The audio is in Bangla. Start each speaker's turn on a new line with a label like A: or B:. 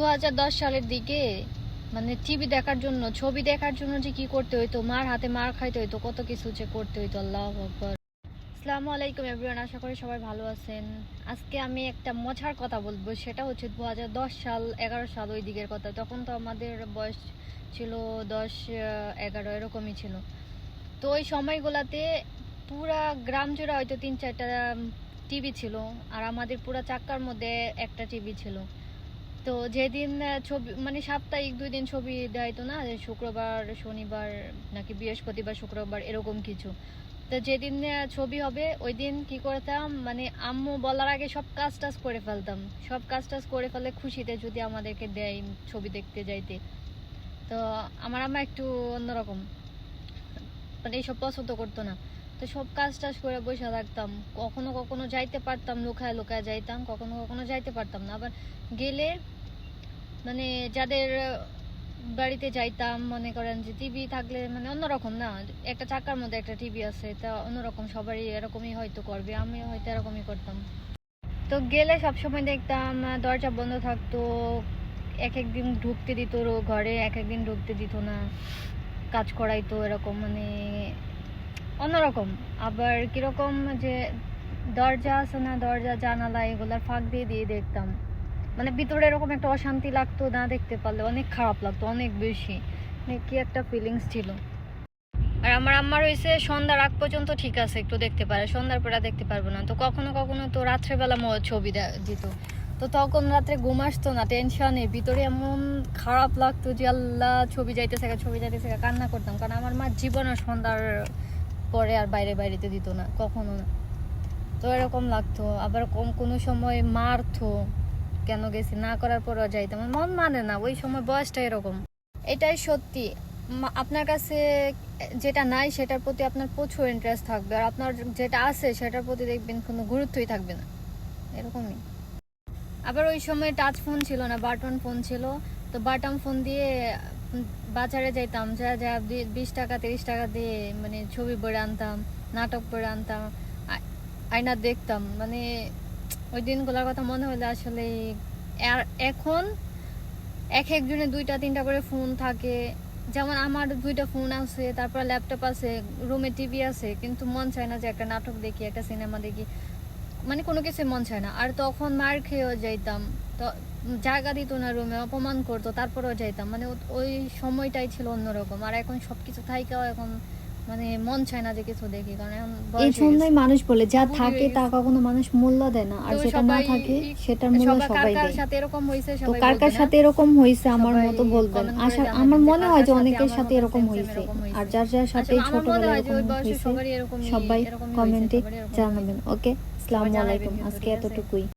A: দু হাজার দশ সালের দিকে মানে টিভি দেখার জন্য, ছবি দেখার জন্য যে কি করতে হইতো, মার হাতে মার খাইতে হইতো, কত কিছু যে করতে হইতো, আল্লাহ আকবর। আসসালামু আলাইকুম এভরিওয়ান আশা করি সবাই ভালো আছেন। আজকে আমি একটা মজার কথা বলব, সেটা হচ্ছে দু হাজার দশ সাল, এগারো সাল ওই দিকের কথা। তখন তো আমাদের বয়স ছিল দশ, এগারো, এরকমই ছিল। তো ওই সময়গুলাতে পুরা গ্রাম জুড়ে হয়তো তিন চারটা টিভি ছিল, আর আমাদের পুরা চাক্কার মধ্যে একটা টিভি ছিল। তো যেদিন ছবি মানে সাপ্তাহিক দুই দিন ছবি দেয় তো না শুক্রবার, শনিবার, নাকি বৃহস্পতিবার, শুক্রবার, এরকম কিছু। তো যেদিন ছবি হবে ওই দিন কি করতাম মানে আম্মু বলার আগে সব কাজ টাজ করে ফেলতাম। সব কাজ টাজ করে ফেলে খুশিতে যদি আমাদেরকে দেয় ছবি দেখতে যাইতে। তো আমার আম্মা একটু অন্যরকম। মানে এইসব পছন্দ করতো না। তো সব কাজ টাজ করে বসে থাকতাম। কখনো কখনো যাইতে পারতাম, লুকায় লুকায় যাইতাম, কখনো কখনো যাইতে পারতাম না। আবার গেলে মানে যাদের বাড়িতে যাইতাম, মনে করেন যে টিভি থাকলে মানে অন্যরকম না। একটা চাকার মধ্যে একটা টিভি আছে, তা অন্যরকম সবারই এরকমই হয়তো করবে আমি হয়তো এরকমই করতাম। তো গেলে সবসময় দেখতাম দরজা বন্ধ থাকতো, এক একদিন ঢুকতে দিত ঘরে এক একদিন ঢুকতে দিত না, কাজ করাইতো এরকম মানে অন্যরকম। আবার কীরকম যে দরজা আছে না, দরজা, জানালা, এগুলার ফাঁক দিয়ে দিয়ে দেখতাম। মানে ভিতরে এরকম একটা অশান্তি লাগতো না দেখতে পারলে অনেক খারাপ লাগতো অনেক বেশি। মানে কি একটা ফিলিংস ছিল। আর আমার আম্মার হয়েছে সন্ধ্যার আগ পর্যন্ত ঠিক আছে একটু দেখতে পারে সন্ধ্যার পরে দেখতে পারব না। তো কখনো কখনো তো রাত্রেবেলা ছবি দিত। তো তখন রাত্রে ঘুম আসতো না টেনশনে ভিতরে এমন খারাপ লাগতো যে আল্লাহ ছবি যাইতেছে ছবি যাইতেছে গা, কান্না করতাম। কারণ আমার মা জীবনে সন্ধ্যার পরে আর বাইরে বাইরেতে দিত না কখনো না। তো এরকম লাগতো। আবার কোন কোনো সময় মারতো। কেন গেছি, না করার পরও আমার মন মানে না, ওই সময় বয়সটা এরকম। এটাই সত্যি। আপনার কাছে যেটা নাই, সেটার প্রতি আপনার প্রচুর ইন্টারেস্ট থাকবে। আর আপনার যেটা আছে, সেটার প্রতি দেখবেন কোনো গুরুত্বই থাকবে না। এরকমই। আবার ওই সময় টাচ ফোন ছিল না বাটন ফোন ছিল। তো বাটন ফোন দিয়ে বাজারে যাইতাম। যা যা বিশ টাকা, তিরিশ টাকা দিয়ে মানে ছবি পড়ে আনতাম, নাটক পড়ে আনতাম আয়না দেখতাম। মানে ওই দিনগুলোর কথা মনে হলে আসলে এখন এক একজনের দুইটা, তিনটা করে ফোন থাকে। যেমন আমার দুইটা ফোন আছে, তারপর ল্যাপটপ আছে, রুমে টিভি আছে, কিন্তু মন চায় না যে একটা নাটক দেখি, একটা সিনেমা দেখি। মানে কোনো কিছু মন চায় না। আর তখন মার খেয়েও যাইতাম। তো জায়গা দিত না রুমে, অপমান করতো, তারপরেও যাইতাম। মানে ওই সময়টাই ছিল অন্যরকম। আর এখন সব কিছু থাইকাও এখন মানে মন চায় না যে কিছু দেখি কারণ
B: এই জন্যই মানুষ বলে যা থাকে তা কখনো মানুষ মূল্য দেয় না আর যেটা না থাকে সেটার মূল্য সবাই দেয়।
A: সাথে এরকম হয়েছে
B: তো কার কার সাথে এরকম হয়েছে আমার মতো বলবেন। আশা আমার মনে হয় যে অনেকের সাথে এরকম হয়েছে আর যার যার সাথে
A: আসলে আমার
B: ছোটবেলায় এরকম
A: এরকমই-
B: সবাই কমেন্টে জানাবেন। ওকে? আসসালামু আলাইকুম। আজকে এতটুকুই।